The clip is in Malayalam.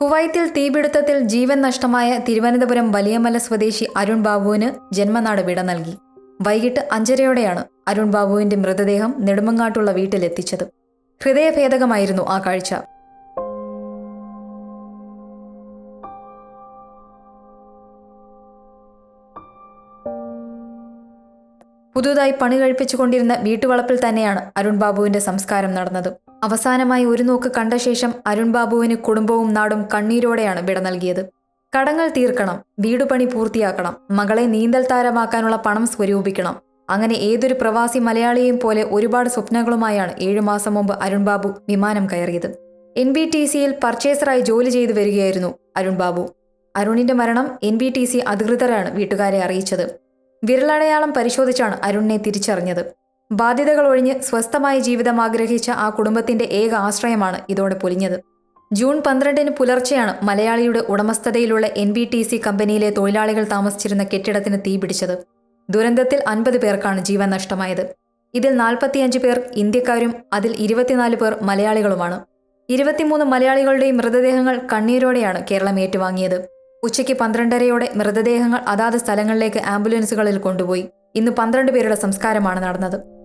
കുവൈത്തിൽ തീപിടുത്തത്തിൽ ജീവൻ നഷ്ടമായ തിരുവനന്തപുരം വലിയമല സ്വദേശി അരുൺ ബാബുവിന് ജന്മനാട് വിട നൽകി. വൈകിട്ട് അഞ്ചരയോടെയാണ് അരുൺ ബാബുവിന്റെ മൃതദേഹം നെടുമങ്ങാട്ടുള്ള വീട്ടിലെത്തിച്ചത്. ഹൃദയഭേദകമായിരുന്നു ആ കാഴ്ച. പുതുതായി പണി കഴിപ്പിച്ചുകൊണ്ടിരുന്ന വീട്ടുവളപ്പിൽ തന്നെയാണ് അരുൺ ബാബുവിന്റെ സംസ്കാരം നടന്നത്. അവസാനമായി ഒരു നോക്ക് കണ്ട ശേഷം അരുൺ ബാബുവിന് കുടുംബവും നാടും കണ്ണീരോടെയാണ് വിട നൽകിയത്. കടങ്ങൾ തീർക്കണം വീടുപണി പൂർത്തിയാക്കണം മകളെ നീന്തൽ താരമാക്കാനുള്ള പണം സ്വരൂപിക്കണം. അങ്ങനെ ഏതൊരു പ്രവാസി മലയാളിയെയും പോലെ ഒരുപാട് സ്വപ്നങ്ങളുമായാണ് ഏഴു മാസം മുമ്പ് അരുൺ ബാബു വിമാനം കയറിയത്. എൻ ബി ടി സിയിൽ പർച്ചേസറായി ജോലി ചെയ്തു വരികയായിരുന്നു അരുൺ ബാബു. അരുണിന്റെ മരണം എൻ ബി ടി സി അധികൃതരാണ് വീട്ടുകാരെ അറിയിച്ചത്. വിരലടയാളം പരിശോധിച്ചാണ് അരുണിനെ തിരിച്ചറിഞ്ഞത്. ബാധ്യതകൾ ഒഴിഞ്ഞ് സ്വസ്ഥമായ ജീവിതം ആഗ്രഹിച്ച ആ കുടുംബത്തിന്റെ ഏക ആശ്രയമാണ് ഇതോടെ പൊലിഞ്ഞത്. ജൂൺ പന്ത്രണ്ടിന് പുലർച്ചെയാണ് മലയാളിയുടെ ഉടമസ്ഥതയിലുള്ള എൻ ബി ടി സി കമ്പനിയിലെ തൊഴിലാളികൾ താമസിച്ചിരുന്ന കെട്ടിടത്തിന് തീപിടിച്ചത് ദുരന്തത്തിൽ അൻപത് പേർക്കാണ് ജീവൻ നഷ്ടമായത്. ഇതിൽ നാൽപ്പത്തിയഞ്ച് പേർ ഇന്ത്യക്കാരും അതിൽ ഇരുപത്തിനാല് പേർ മലയാളികളുമാണ്. ഇരുപത്തിമൂന്ന് മലയാളികളുടെയും മൃതദേഹങ്ങൾ കണ്ണീരോടെയാണ് കേരളം ഏറ്റുവാങ്ങിയത്. ഉച്ചയ്ക്ക് പന്ത്രണ്ടരയോടെ മൃതദേഹങ്ങൾ അതാത് സ്ഥലങ്ങളിലേക്ക് ആംബുലൻസുകളിൽ കൊണ്ടുപോയി. ഇന്ന് പന്ത്രണ്ട് പേരുടെ സംസ്കാരമാണ് നടന്നത്.